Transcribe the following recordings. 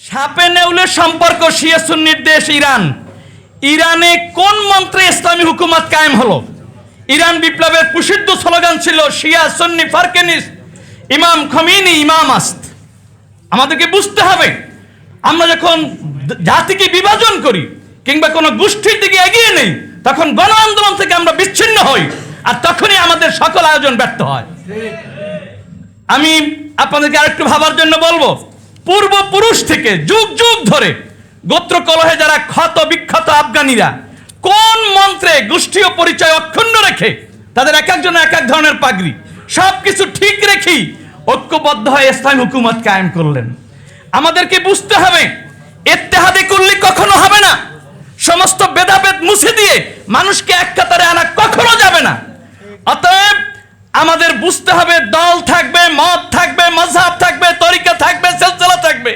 সাপে নেউলের সম্পর্ক শিয়া সুন্নির দেশ ইরান। ইরানে কোন মন্ত্রে ইসলামী হুকুমত কায়েম হলো? ইরান বিপ্লবের প্রসিদ্ধ স্লোগান ছিল, শিয়া সুন্নি ফারকেনিস, ইমাম খমিনি, ইমাম আস্ত। আমাদেরকে বুঝতে হবে, আমরা যখন জাতিকে বিভাজন করি, কিংবা কোনো গোষ্ঠীর দিকে এগিয়ে নেই, তখন গণ আন্দোলন থেকে আমরা বিচ্ছিন্ন হই, আর তখনই আমাদের সকল আয়োজন ব্যর্থ হয়। আমি আপনাদেরকে আরেকটু ভাবার জন্য বলব পূর্বপুরুষ থেকে যুগ যুগ ধরে গোত্র কলহে যারা ক্ষত বিক্ষত আফগানিরা, কোন মন্ত্রে গোষ্ঠীয় পরিচয় অক্ষুণ্ণ রেখে তাদের এক একজন এক এক ধরনের পাগড়ি সব কিছু ঠিক রেখেই ঐক্যবদ্ধ হয়ে ইসলাম হুকুমত কায়েম করলেন। আমাদেরকে বুঝতে হবে এত্তেহাদে করলে কখনো হবে না। সমস্ত ভেদাভেদ মুছে দিয়ে মানুষকে এক কাতারে আনা কখনো যাবে না। অতএব আমাদের বুঝতে হবে, দল থাকবে, মত থাকবে মজহাব থাকবে তরিকা থাকবে সিলসিলা থাকবে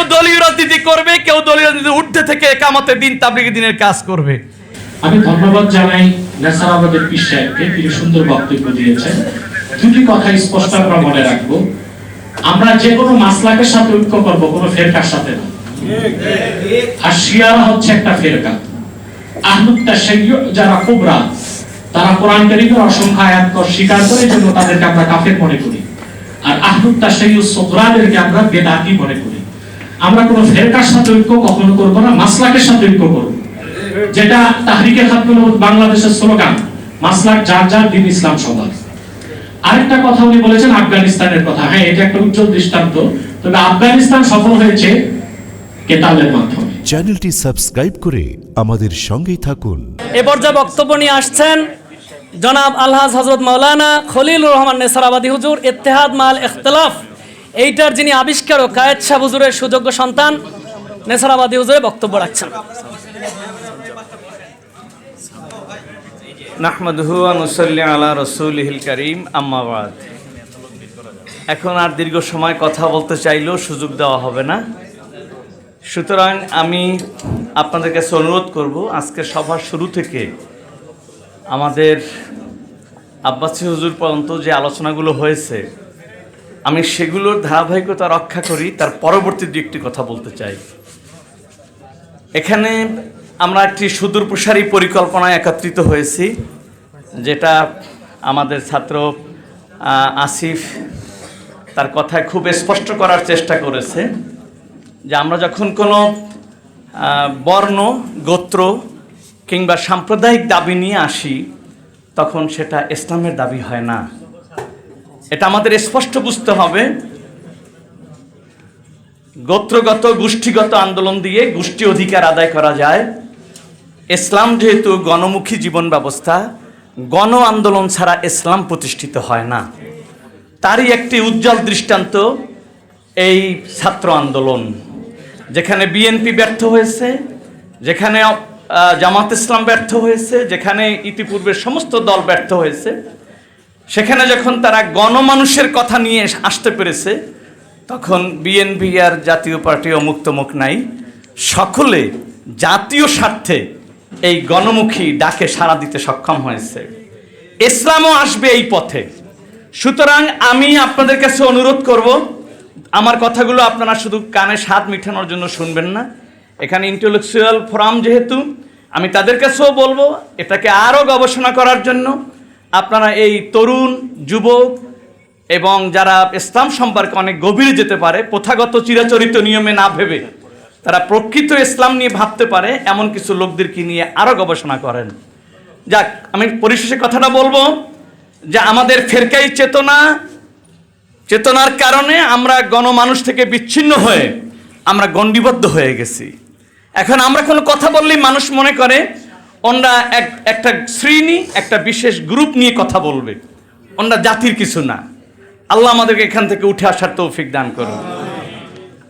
কেউ দলীয় রাজনীতি করবে, কেউ দলীয় রাজনীতি ঊর্ধ্বে থেকে একামতে দিন তাবলিগি দিনের কাজ করবে। আমি ধন্যবাদ জানাই নেসারাবাদের পীর সাহেবকে, তিনি সুন্দর বক্তব্য দিয়েছেন। দুটি কথা স্পষ্ট আমরা মনে রাখব। আমরা যে কোনো মাসলাকের সাথে ঐক্য করব, কোনো ফেরকার সাথে না। আর শিয়ারা হচ্ছে একটা ফেরকা। আহমদ তাশাইয়্যু যারা কুবরা, তারা কোরআন কারীমের অসংখ্য আয়াত স্বীকার করে জন্য তাদেরকে আমরা কাফের মনে করি। আর আহমদ তাশাইয়্যু সুগরাদেরকে আমরা বেদাতি মনে করি। আমরা কোনো ফেরকার সাথে ঐক্য কখনো করব না মাসলাকের সাথে ঐক্য করব। যেটা তাহরিকে খাতুন বাংলাদেশের স্লোগান মাসলাক যার যার দিন ইসলাম সবার। আরেকটা কথা উনি বলেছেন আফগানিস্তানের কথা। হ্যাঁ এটা একটা উজ্জ্বল দৃষ্টান্ত। তবে আফগানিস্তান সফল হয়েছে কেতালের মাধ্যমে। চ্যানেলটি সাবস্ক্রাইব করে আমাদের সঙ্গেই থাকুন। এ পর্যায়ে বক্তব্য নিয়ে আসছেন জনাব আলহাজ হজরত মাওলানা খলিলুর রহমান নেসারাবাদী হুজুর ইত্তেহাদ মাল ইখতলাফ। এইটার যিনি আবিষ্কারক, কায়েদ শাহ হুজুরের সুযোগ্য সন্তান, নেসারাবাদী হুজুরে বক্তব্য রাখছেন। নাহমাদুহু আনুসাল্লি আলা রসুলহিল করিম আম্মাবাদ এখন আর দীর্ঘ সময় কথা বলতে চাইলেও সুযোগ দেওয়া হবে না। সুতরাং আমি আপনাদের কাছে অনুরোধ করব আজকে সভার শুরু থেকে আমাদের আব্বাসী হুজুর পর্যন্ত যে আলোচনাগুলো হয়েছে আমি সেগুলোর ধারাবাহিকতা রক্ষা করি, তার পরবর্তী দু একটি কথা বলতে চাই। এখানে আমরা একটি সুদূর প্রসারী পরিকল্পনায় একত্রিত হয়েছি, যেটা আমাদের ছাত্র আসিফ তার কথায় খুব স্পষ্ট করার চেষ্টা করেছে, যে আমরা যখন কোনো বর্ণ, গোত্র কিংবা সাম্প্রদায়িক দাবি নিয়ে আসি, তখন সেটা ইসলামের দাবি হয় না। এটা আমাদের স্পষ্ট বুঝতে হবে। গোত্রগত, গোষ্ঠীগত আন্দোলন দিয়ে গোষ্ঠী অধিকার আদায় করা যায়। ইসলাম যেহেতু গণমুখী জীবন ব্যবস্থা, গণ আন্দোলন ছাড়া ইসলাম প্রতিষ্ঠিত হয় না। তারই একটি উজ্জ্বল দৃষ্টান্ত এই ছাত্র আন্দোলন, যেখানে বিএনপি ব্যর্থ হয়েছে, যেখানে জামাত ইসলাম ব্যর্থ হয়েছে, যেখানে ইতিপূর্বে সমস্ত দল ব্যর্থ হয়েছে। সেখানে যখন তারা গণমানুষের কথা নিয়ে আসতে পেরেছে, তখন বিএনপি আর জাতীয় পার্টি মুক্তমুখ নাই। সকলে জাতীয় স্বার্থে এই গণমুখী ডাকে সাড়া দিতে সক্ষম হয়েছে। ইসলামও আসবে এই পথে। সুতরাং আমি আপনাদের কাছে অনুরোধ করব, আমার কথাগুলো আপনারা শুধু কানে স্বাদ মিঠানোর জন্য শুনবেন না। এখানে ইন্টেলেকচুয়াল ফোরাম যেহেতু, আমি তাদের কাছেও বলব, এটাকে আরও গবেষণা করার জন্য। আপনারা এই তরুণ, যুবক এবং যারা ইসলাম সম্পর্কে অনেক গভীরে যেতে পারে, প্রথাগত চিরাচরিত নিয়মে না ভেবে তারা প্রকৃত ইসলাম নিয়ে ভাবতে পারে, এমন কিছু লোকদেরকে নিয়ে আরও গবেষণা করেন। যাক, আমি পরিশেষে কথাটা বলব যে আমাদের ফেরকাই চেতনা, চেতনার কারণে আমরা গণমানুষ থেকে বিচ্ছিন্ন হয়ে আমরা গণ্ডিবদ্ধ হয়ে গেছি। এখন আমরা কোনো কথা বললেই মানুষ মনে করে ওনরা এক, একটা শ্রেণি, একটা বিশেষ গ্রুপ নিয়ে কথা বলবে। ওনরা জাতির কিছু না। আল্লাহ আমাদেরকে এখান থেকে উঠে আসার তৌফিক দান করুন।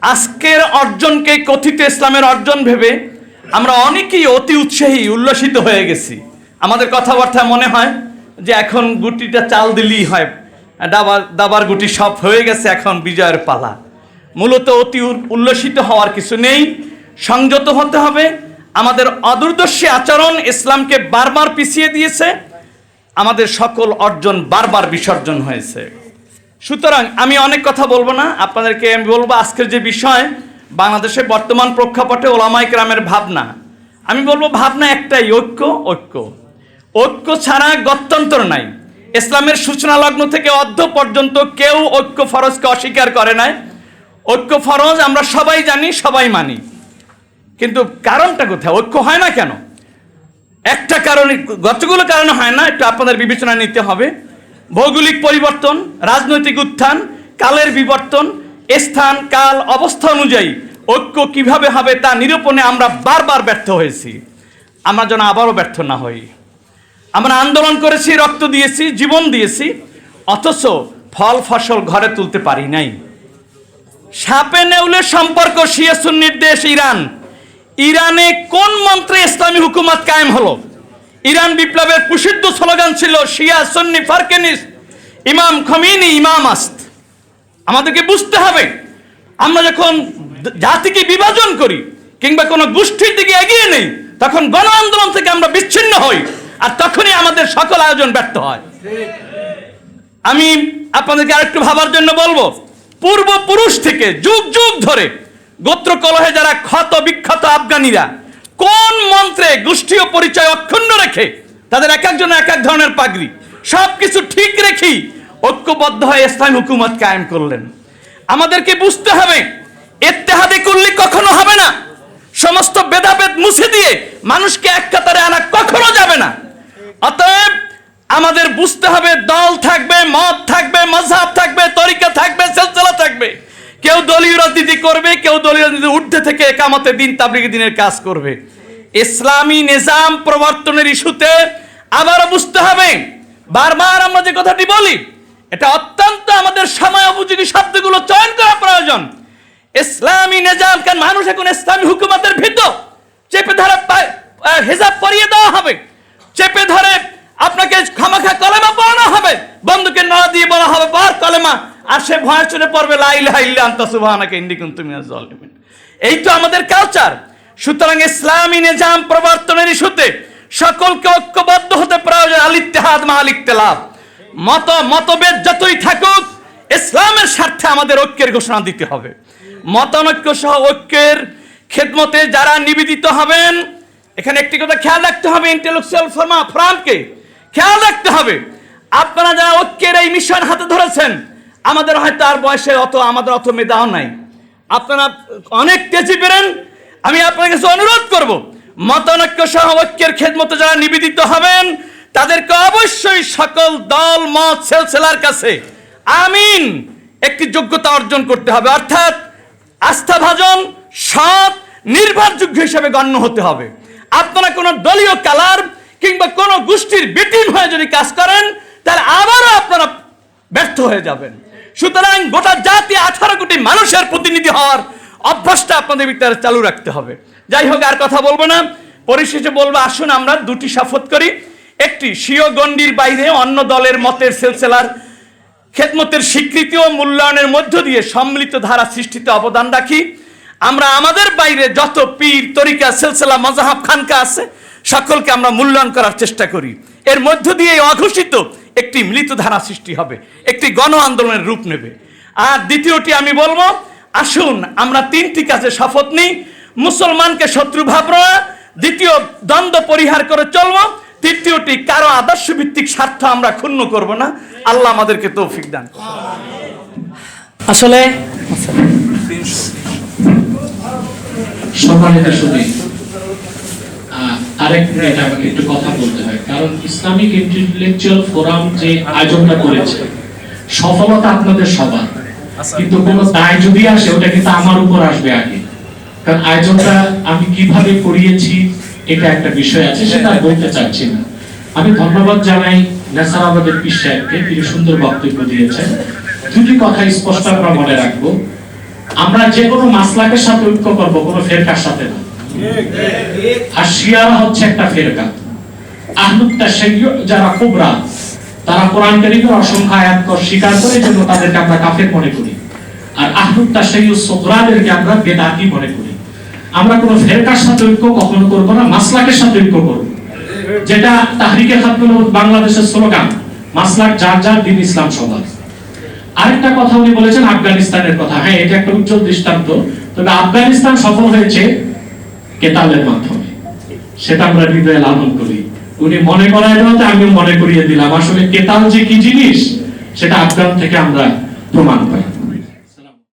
আজকের অর্জনকে কথিত ইসলামের অর্জন ভেবে আমরা অনেকেই অতি উৎসাহী, উল্লসিত হয়ে গেছি। আমাদের কথাবার্তা মনে হয় যে এখন গুটিটা চাল দিলেই হয়। দাবার দাবার গুটি সব হয়ে গেছে, এখন বিজয়ের পালা। মূলত অতি উল- উল্লসিত হওয়ার কিছু নেই। সংযত হতে হবে। আমাদের অদূরদর্শী আচরণ ইসলামকে বারবার পিছিয়ে দিয়েছে। আমাদের সকল অর্জন বারবার বিসর্জন হয়েছে। সুতরাং আমি অনেক কথা বলব না। আপনাদেরকে আমি বলব আজকের যে বিষয় বাংলাদেশে বর্তমান প্রেক্ষাপটে ওলামাই গ্রামের ভাবনা। আমি বলব ভাবনা একটাই, ঐক্য ঐক্য। ঐক্য ছাড়া গত্যন্তর নাই। ইসলামের সূচনা লগ্ন থেকে অর্ধ পর্যন্ত কেউ ঐক্য ফরজকে অস্বীকার করে নাই। ঐক্য ফরজ আমরা সবাই জানি, সবাই মানি। কিন্তু কারণটা কোথায়? ঐক্য হয় না কেন? একটা কারণে গতগুলো কারণে হয় না? একটু আপনাদের বিবেচনা নিতে হবে। ভৌগোলিক পরিবর্তন, রাজনৈতিক উত্থান, কালের বিবর্তন, স্থান, কাল, অবস্থা অনুযায়ী ঐক্য কীভাবে হবে তা নিরূপণে আমরা বারবার ব্যর্থ হয়েছি। আমরা যেন আবারও ব্যর্থ না হই। আমরা আন্দোলন করেছি, রক্ত দিয়েছি, জীবন দিয়েছি, অথচ ফল, ফসল ঘরে তুলতে পারি নাই। সাপে নেউলে সম্পর্ক শিয়া সুন্নির দেশ, ইরান। ইরানে কোন মন্ত্রে ইসলামী হুকুমত কায়েম হলো? ইরান বিপ্লবের প্রসিদ্ধ স্লোগান ছিল শিয়া, সন্নি ফারকেনিস ইমাম খমিনি, ইমাম আস্ত। আমাদেরকে বুঝতে হবে, আমরা যখন জাতিকে বিভাজন করি কিংবা কোনো গোষ্ঠীর দিকে এগিয়ে নেই, তখন গণ আন্দোলন থেকে আমরা বিচ্ছিন্ন হই আর তখনই আমাদের সকল আয়োজন ব্যর্থ হয়। আমি আপনাদেরকে আরেকটু ভাবার জন্য বলব, পূর্বপুরুষ থেকে যুগ যুগ ধরে গোত্র কলহে যারা ক্ষত বিক্ষত আফগানিরা, কোন মন্ত্রে গোষ্ঠীয় পরিচয় অক্ষুণ্ণ রেখে তাদের এক একজন এক এক ধরনের পাগড়ি সব কিছু ঠিক রেখেই ঐক্যবদ্ধ হয়ে ইসলাম হুকুমত কায়েম করলেন। আমাদেরকে বুঝতে হবে এত্তেহাদে করলে কখনো হবে না। সমস্ত ভেদাভেদ মুছে দিয়ে মানুষকে এক কাতারে আনা কখনো যাবে না। অতএব আমাদের বুঝতে হবে, দল থাকবে, মত থাকবে মজহাব থাকবে, তরিকা থাকবে, সিলসিলা থাকবে। দলীয় রাজনীতি করবে, কেউ দলীয় রাজনীতি ঊর্ধ্বে থেকে একামতে দিন তাবলিগ দিনের কাজ করবে। ইসলামী নিজাম প্রবর্তনের ইস্যুতে আবারও বুঝতে হবে, বারবার আমরা যে কথাটি বলি, এটা অত্যন্ত আমাদের সময় উপযোগী শব্দগুলো চয়ন করা প্রয়োজন। ইসলামী নিজাম, কারণ মানুষ এখন ইসলামী হুকুমতের ভিতর, চেপে ধরে হেজাব পরিয়ে দেওয়া হবে, চেপে ধরে আপনাকে খামাখা কলেমা পড়ানো হবে, বন্ধুকে না দিয়ে বলা হবে, বার কলেমা আর সে ভয় শুনে পড়বে লাইলা আনতা, সুবহানাকা, ইন্নী এই তো আমাদের কালচার সুতরাং ইসলামী নিজাম প্রবর্তনের ইস্যুতে সকলকে ঐক্যবদ্ধ হতে প্রয়োজন, আল ইত্তেহাদ মা আল ইখতিলাফ মত, মতভেদ যতই থাকুক, ইসলামের স্বার্থে আমাদের ঐক্যের ঘোষণা দিতে হবে। মতানৈক্য সহ ঐক্যের খেদমতে যারা নিবেদিত হবেন, এখানে একটি কথা খেয়াল রাখতে হবে ইন্টেলেকচুয়াল ফর্মা ফ্রামকে খেয়াল রাখতে হবে, আপনারা যারা ঐক্যের এই মিশন হাতে ধরেছেন আমাদের হয়তো আর বয়সে অত, আমাদের অত মেধাও নাই। আপনারা অনেক তেজি পেরেন, আমি আপনার কাছে অনুরোধ করব, মতানৈক্য সহ ঐক্যের খেদমতে যারা নিবেদিত হবেন, তাদেরকে অবশ্যই সকল দল, মত, সেলসেলার কাছে আমিন, একটি যোগ্যতা অর্জন করতে হবে। অর্থাৎ আস্থাভাজন, সৎ, নির্ভরযোগ্য হিসেবে গণ্য হতে হবে। আপনারা কোনো দলীয় কালার কিংবা কোনো গোষ্ঠীর বিটিম হয়ে যদি কাজ করেন, তাহলে আবারও আপনারা ব্যর্থ হয়ে যাবেন। সুতরাং গোটা জাতি আঠারো কোটি মানুষের প্রতিনিধি হওয়ার অভ্যাসটা আপনাদের ভিতরে চালু রাখতে হবে। যাই হোক, আর কথা বলব না। পরিশেষে বলব, আসুন আমরা দুটি শপথ করি। একটি স্বীয় গণ্ডির বাইরে অন্য দলের মতের সেলসেলার খেদমতের স্বীকৃতি ও মূল্যায়নের মধ্য দিয়ে সম্মিলিত ধারা সৃষ্টিতে অবদান রাখি। আমরা আমাদের বাইরে যত পীর, তরিকা, সিলসিলা মজাহাব খানকা আছে, সকলকে আমরা মূল্যায়ন করার চেষ্টা করি। এর মধ্য দিয়ে অঘোষিত একটি মিলিত ধারা সৃষ্টি হবে একটি গণ আন্দোলনের রূপ নেবে। আর দ্বিতীয়টি আমি বলব আসুন আমরা তিনটি কাজে শপথ নিই মুসলমানকে শত্রু ভাববো না দ্বিতীয় দ্বন্দ্ব পরিহার করে চলবো তৃতীয়টি কারও আদর্শ ভিত্তিক স্বার্থ আমরা ক্ষুণ্ণ করব না। আল্লাহ আমাদেরকে তৌফিক দান আসলে সম্মানিত সুদী একটু কথা বলতে হয়। কারণ ইসলামিক ইন্টেলেকচুয়াল ফোরাম যে আয়োজনটা করেছে, সফলতা আপনাদের সবার। কিন্তু কোনো দায় যদি আসে, ওটা কিন্তু আমার উপর আসবে আগে। কারণ আয়োজনটা আমি কীভাবে করিয়েছি, এটা একটা বিষয় আছে, সেটা বলতে চাচ্ছি না। আমি ধন্যবাদ জানাই নেসারাবাদের পীর সাহেবকে, তিনি সুন্দর বক্তব্য দিয়েছেন। দুটি কথা স্পষ্ট আমরা মনে রাখব। আমরা যে কোনো মাসলাকের সাথে ঐক্য করব, কোনো ফেরকার সাথে না। আর হচ্ছে একটা ফেরকা। যারা কুবরা, তারা কোরআন অসংখ্য আয়াত স্বীকার করে জন্য তাদেরকে আমরা কাফের মনে করি। আর আমরা বেদাতি মনে করি। আমরা কোনো ফেরকার সাথে ঐক্য কখনো না, মাসলাকের সাথে ঐক্য যেটা তাহরিকে বাংলাদেশের স্লোগান, মাসলাক যার যার দিন ইসলাম সবার। আরেকটা কথা উনি বলেছেন আফগানিস্তানের কথা। হ্যাঁ এটা একটা উজ্জ্বল দৃষ্টান্ত। তবে আফগানিস্তান সফল হয়েছে কেতালের মাধ্যমে। সেটা আমরা হৃদয়ে লালন করি। উনি মনে করায় দেওয়াতে আমি মনে করিয়ে দিলাম। আসলে কেতাল যে কি জিনিস, সেটা আফগান থেকে আমরা প্রমাণ পাই।